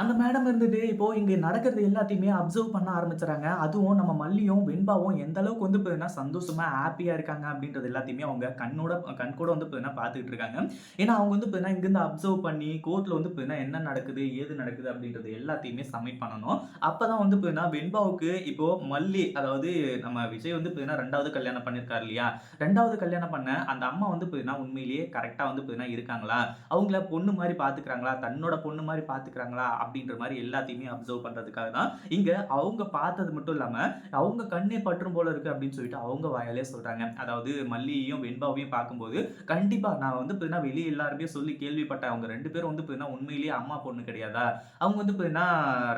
அந்த மேடம் இருந்துட்டு இப்போ இங்க நடக்கிறது எல்லாத்தையுமே அப்சர்வ் பண்ண ஆரம்பிச்சுறாங்க. அதுவும் நம்ம மல்லியும், வெண்பாவும் எந்த அளவுக்கு வந்து பார்த்தீங்கன்னா சந்தோஷமா, ஹாப்பியாக இருக்காங்க அப்படின்றது எல்லாத்தையுமே அவங்க கண்ணோட கண்கூட வந்து பார்த்தீங்கன்னா பார்த்துக்கிட்டு இருக்காங்க. ஏன்னா அவங்க வந்து பார்த்தீங்கன்னா இங்கிருந்து அப்சர்வ் பண்ணி கோர்ட்ல வந்து பார்த்தீங்கன்னா என்ன நடக்குது, ஏது நடக்குது அப்படின்றது எல்லாத்தையுமே சப்மிட் பண்ணணும். அப்பதான் வந்து பார்த்தீங்கன்னா வெண்பாவுக்கு இப்போ மல்லி அதாவது நம்ம விஜய் வந்து பார்த்தீங்கன்னா ரெண்டாவது கல்யாணம் பண்ணியிருக்காரு இல்லையா? ரெண்டாவது கல்யாணம் பண்ண அந்த அம்மா வந்து பார்த்தீங்கன்னா உண்மையிலேயே கரெக்டாக வந்து பார்த்தீங்கன்னா இருக்காங்களா? அவங்கள பொண்ணு மாதிரி பார்த்துக்கிறாங்களா? தன்னோட பொண்ணு மாதிரி பார்த்துக்கிறாங்களா? அப்படின்ற மாதிரி எல்லாத்தையுமே அப்சர்வ் பண்ணுறதுக்காக தான், இங்கே அவங்க பார்த்தது மட்டும் இல்லாமல் அவங்க கண்ணே பற்றும் போல இருக்கு அப்படின்னு சொல்லிட்டு அவங்க வாயாலே சொல்றாங்க. அதாவது மல்லியையும், வெண்பாவையும் பார்க்கும்போது, கண்டிப்பாக நான் வந்து பார்த்தீங்கன்னா வெளியே எல்லாருமே சொல்லி கேள்விப்பட்டேன். அவங்க ரெண்டு பேரும் வந்து பார்த்தீங்கன்னா உண்மையிலேயே அம்மா, பொண்ணு கிடையாதா? அவங்க வந்து பார்த்தீங்கன்னா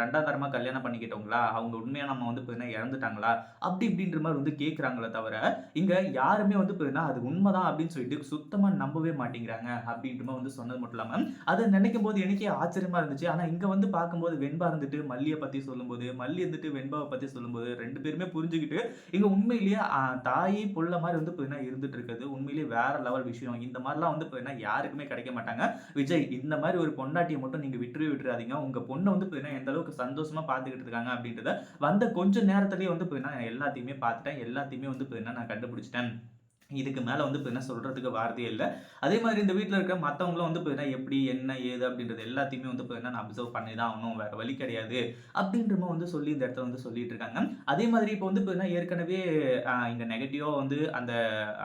2வது தரமாக கல்யாணம் பண்ணிக்கிட்டவங்களா? அவங்க உண்மையான அம்மா வந்து பார்த்தீங்கன்னா இறந்துட்டாங்களா? அப்படி இப்படின்ற மாதிரி வந்து கேட்குறாங்களே தவிர, இங்கே யாருமே வந்து பார்த்தீங்கன்னா அது உண்மைதான் அப்படின்னு சொல்லிட்டு சுத்தமாக நம்பவே மாட்டேங்கிறாங்க. அப்படின்ற மாதிரி வந்து சொன்னது மட்டும் இல்லாமல் அதை நினைக்கும் போது எனக்கே ஆச்சரியமா இருந்துச்சு. ஆனால் இங்கே வந்து பார்க்கும்போது வெண்பா இருந்துட்டு மல்லியை பத்தி சொல்லும்போது, மல்லி இருந்துட்டு வெண்பாவை பத்தி சொல்லும்போது ரெண்டு பேருமே புரிஞ்சுக்கிட்டு இங்க உண்மையிலேயே தாயி, புள்ள மாதிரி வந்து பார்த்தீங்கன்னா இருந்துட்டு இருக்குது. உண்மையிலேயே வேற லெவல் விஷயம். இந்த மாதிரிலாம் வந்து பார்த்தீங்கன்னா யாருக்குமே கிடைக்க மாட்டாங்க. விஜய் இந்த மாதிரி ஒரு பொண்டாட்டியை மட்டும் நீங்க விட்டுவே விட்டுறாதீங்க. உங்க பொண்ண வந்து பார்த்தீங்கன்னா எந்த அளவுக்கு சந்தோஷமா பார்த்துக்கிட்டு இருக்காங்க அப்படின்றத வந்த கொஞ்சம் நேரத்திலேயே வந்து பார்த்தீங்கன்னா எல்லாத்தையுமே பார்த்துட்டேன். எல்லாத்தையுமே வந்து பார்த்தீங்கன்னா நான் கண்டுபிடிச்சிட்டேன் இதுக்கு மேலே வந்து இப்போ என்ன சொல்கிறதுக்கு வார்த்தையே இல்லை அதே மாதிரி இந்த வீட்டில் இருக்க மற்றவங்களும் வந்து இப்போ என்ன எப்படி, என்ன, ஏது அப்படின்றது எல்லாத்தையுமே வந்து இப்போ என்ன நான் அப்சர்வ் பண்ணி தான் ஆகணும். வேறு வழி கிடையாது. அப்படின்ற வந்து சொல்லி இந்த இடத்துல வந்து சொல்லிட்டு இருக்காங்க. அதே மாதிரி இப்போ வந்து பார்த்தீங்கன்னா ஏற்கனவே இங்கே நெகட்டிவாக வந்து அந்த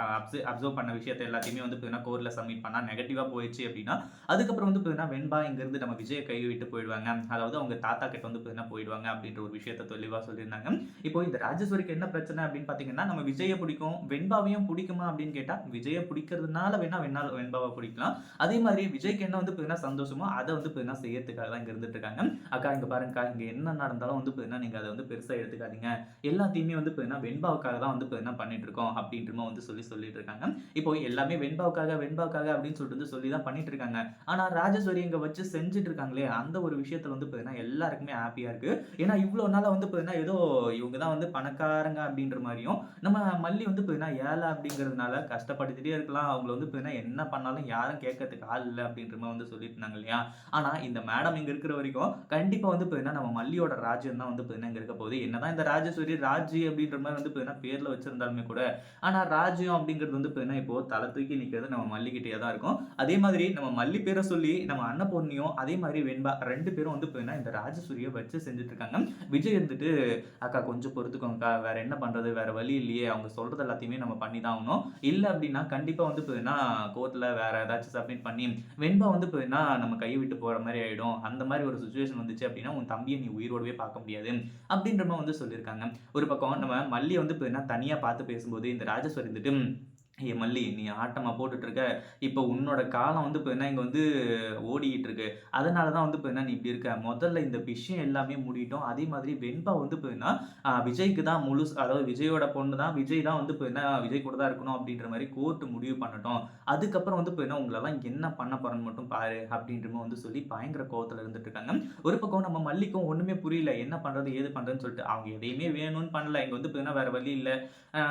அ அப்ச அப்சர்வ் பண்ண விஷயத்த எல்லாத்தையுமே வந்து பார்த்தீங்கன்னா கோரில் சப்மிட் பண்ணால் நெகட்டிவாக போயிடுச்சு அப்படின்னா, அதுக்கப்புறம் வந்து பார்த்தீங்கன்னா வெண்பா இங்கேருந்து நம்ம விஜயை கை விட்டு போயிடுவாங்க. அதாவது அவங்க தாத்தா கிட்ட வந்து இப்போ என்ன போயிடுவாங்க அப்படின்ற ஒரு விஷயத்த தெளிவாக சொல்லியிருந்தாங்க. இப்போ இந்த ராஜேஸ்வரிக்கு என்ன பிரச்சனை அப்படின்னு பார்த்தீங்கன்னா, நம்ம விஜயை பிடிக்கும். வெண்பாவையும் பிடிக்கும் அப்படின்னு கேட்டால் விஜயை பிடிக்கிறதுனால வேணா வெண்ணால் வெண்பாவை பிடிக்கலாம். அதே மாதிரி விஜய்க்கு என்ன வந்து பார்த்தீங்கன்னா சந்தோஷமோ, அதை வந்து பார்த்தீங்கன்னா செய்யறதுக்காக தான் இங்க இருந்துட்டு இருக்காங்க. அக்கா இங்க பாருங்கக்கா, இங்க என்ன நடந்தாலும் வந்து பார்த்தீங்கன்னா நீங்க அதை வந்து பெருசா எடுத்துக்காதீங்க. எல்லாத்தையுமே வந்து பார்த்தீங்கன்னா வெண்பாவுக்காக தான் வந்து பார்த்தீங்கன்னா பண்ணிட்டு இருக்கோம் அப்படின்ற வந்து சொல்லி சொல்லிட்டு இருக்காங்க. இப்போ எல்லாமே வெண்பாவுக்காக, வெண்பாவுக்காக அப்படின்னு சொல்லிட்டு வந்து சொல்லி தான் பண்ணிட்டு இருக்காங்க. ஆனா ராஜேஸ்வரி இங்க வச்சு செஞ்சுட்டு இருக்காங்களே, அந்த ஒரு விஷயத்துல வந்து பார்த்தீங்கன்னா எல்லாருக்குமே ஹாப்பியாக இருக்கு. ஏன்னா இவ்வளோ நாளா வந்து பார்த்தீங்கன்னா ஏதோ இவங்க தான் வந்து பணக்காரங்க அப்படின்ற மாதிரியும் நம்ம மல்லி வந்து பார்த்தீங்கன்னா ஏழை இருக்கிறதுனால கஷ்டப்படுத்திட்டே இருக்கலாம். அவங்கள வந்து பார்த்தீங்கன்னா என்ன பண்ணாலும் யாரும் கேட்கறதுக்கு ஆள் இல்லை அப்படின்ற மாதிரி வந்து சொல்லிட்டு இருந்தாங்க இல்லையா? ஆனால் இந்த மேடம் இங்கே இருக்கிற வரைக்கும் கண்டிப்பாக வந்து பார்த்தீங்கன்னா நம்ம மல்லியோட ராஜ்யம் தான் வந்து பார்த்தீங்கன்னா இங்கே இருக்க போகுது. என்னதான் இந்த ராஜேஸ்வரி ராஜி அப்படின்ற மாதிரி வந்து பார்த்தீங்கன்னா பேரில் வச்சிருந்தாலுமே கூட, ஆனால் ராஜ்யம் அப்படிங்கிறது வந்து பார்த்தீங்கன்னா இப்போ தலை தூக்கி நிற்கிறது நம்ம மல்லிக்கிட்டே தான் இருக்கும். அதே மாதிரி நம்ம மல்லி பேரை சொல்லி நம்ம அன்னபூர்ணியும், அதே மாதிரி வெண்பா ரெண்டு பேரும் வந்து பார்த்தீங்கன்னா இந்த ராஜசூரியை வச்சு செஞ்சுட்டு இருக்காங்க. விஜய் இருந்துட்டு, "அக்கா கொஞ்சம் பொறுத்துக்கோங்கக்கா. வேற என்ன பண்றது? வேற வழி இல்லையே. அவங்க சொல்றது எல்லாத்தையுமே நம்ம பண்ணி தான் ஆகணும். இல்லை அப்படின்னா கண்டிப்பாக வந்து பார்த்தீங்கன்னா கோர்ட்டில் வேறு ஏதாச்சும் சப்மிட் பண்ணி, வெண்பா வந்து பார்த்தீங்கன்னா நம்ம கை விட்டு போகிற மாதிரி ஆகிடும் அந்த மாதிரி ஒரு சுச்சுவேஷன் வந்துச்சு அப்படின்னா, உன் தம்பியை நீ உயிரோடவே பார்க்க முடியாது." அப்படின்ற மாதிரி வந்து சொல்லியிருக்காங்க. ஒரு பக்கம் நம்ம மல்லியை வந்து பார்த்தீங்கன்னா தனியாக பார்த்து பேசும்போது இந்த ராஜேஸ்வரி இருந்துட்டு, ஏ மல்லி நீ ஆட்டமாக போட்டுட்ருக்க இப்போ உன்னோட காலம் வந்து இப்போ என்ன இங்கே வந்து ஓடிக்கிட்டு இருக்கு. அதனால தான் வந்து இப்போ என்ன நீ இப்படி இருக்க. முதல்ல இந்த விஷயம் எல்லாமே முடியட்டும். அதே மாதிரி வெண்பா வந்து இப்போ என்ன விஜய்க்கு தான் முழுசு அதாவது விஜயோட பொண்ணு தான். விஜய் தான் வந்து இப்போ என்ன விஜய் கூட தான் இருக்கணும் அப்படின்ற மாதிரி கோர்ட்டு முடிவு பண்ணட்டும். அதுக்கப்புறம் வந்து இப்போ என்ன உங்களெல்லாம் என்ன பண்ண போறேன்னு மட்டும் பாரு." அப்படின்ற வந்து சொல்லி பயங்கர கோவத்தில் இருந்துட்டு இருக்காங்க. ஒரு பக்கம் நம்ம மல்லிக்கும் ஒன்றுமே புரியல. என்ன பண்ணுறது ஏது பண்ணுறதுன்னு சொல்லிட்டு. அவங்க எதையுமே வேணும்னு பண்ணல. இங்கே வந்து இப்போ என்ன வேறு வழி இல்லை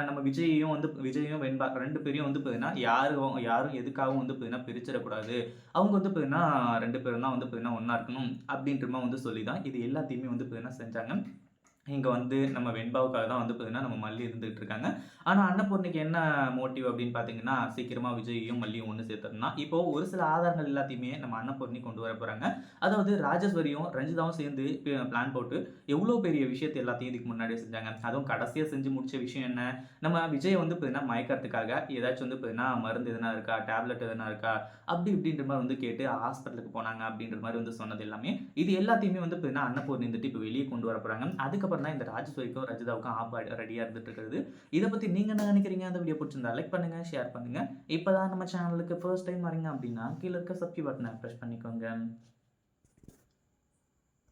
நம்ம விஜயையும் வந்து விஜயும், வெண்பா ரெண்டு பேரையும் வந்து பார்த்தீங்கன்னா யாரும் யாரும் எதுக்காகவும் வந்து பார்த்தீங்கன்னா பிரிச்சிடக்கூடாது. அவங்க வந்து பார்த்தீங்கன்னா ரெண்டு பேரும் தான் வந்து பார்த்தீங்கன்னா ஒன்றா இருக்கணும். அப்படின்ற வந்து சொல்லி தான் இது எல்லாத்தையுமே வந்து பார்த்தீங்கன்னா செஞ்சாங்க. இங்கே வந்து நம்ம வெண்பாவுக்காக தான் வந்து பார்த்தீங்கன்னா நம்ம மல்லி இருந்துகிட்டு இருக்காங்க. ஆனால் அன்னபூர்ணிக்கு என்ன மோட்டிவ் அப்படின்னு பார்த்தீங்கன்னா, சீக்கிரமாக விஜயும் மல்லியும் ஒன்று சேர்த்தது இப்போது இப்போ ஒரு சில ஆதாரங்கள் எல்லாத்தையுமே நம்ம அன்னபூர்ணி கொண்டு வர போகிறாங்க அதாவது ராஜேஸ்வரியும், ரஞ்சிதாவும் சேர்ந்து பிளான் போட்டு எவ்வளோ பெரிய விஷயத்தை எல்லாத்தையும் இதுக்கு முன்னாடியே செஞ்சாங்க. அதுவும் கடைசியாக செஞ்சு முடிச்ச விஷயம் என்ன? நம்ம விஜயை வந்து பார்த்தீங்கன்னா மயக்கிறதுக்காக ஏதாச்சும் வந்து பார்த்தீங்கன்னா மருந்து எதனா இருக்கா? டேப்லெட் எதனா இருக்கா? அப்படி இப்படின்ற மாதிரி வந்து கேட்டு ஹாஸ்பிட்டலுக்கு போனாங்க அப்படின்ற மாதிரி வந்து சொன்னது எல்லாமே, இது எல்லாத்தையுமே வந்து பார்த்தீங்கன்னா அன்னபூர்ணி வந்துட்டு இப்போ வெளியே கொண்டு வர போகிறாங்க அதுக்கப்புறம் தான் இந்த ராஜேஸ்வரிக்கும், ரஜிதாவுக்கும் ஆப் ரெடியா இருந்துட்டு இருக்கிறது. இத பத்தி நீங்க என்ன நினைக்கிறீங்க? அந்த வீடியோ பிடிச்சிருந்தா லைக் பண்ணுங்க, ஷேர் பண்ணுங்க. இப்போ தான் நம்ம சேனலுக்கு ஃபர்ஸ்ட் டைம் வரீங்க அப்படின்னா, கீழ இருக்க சப்ஸ்கிரைப் பட்டனை ப்ரெஸ் பண்ணிக்கோங்க.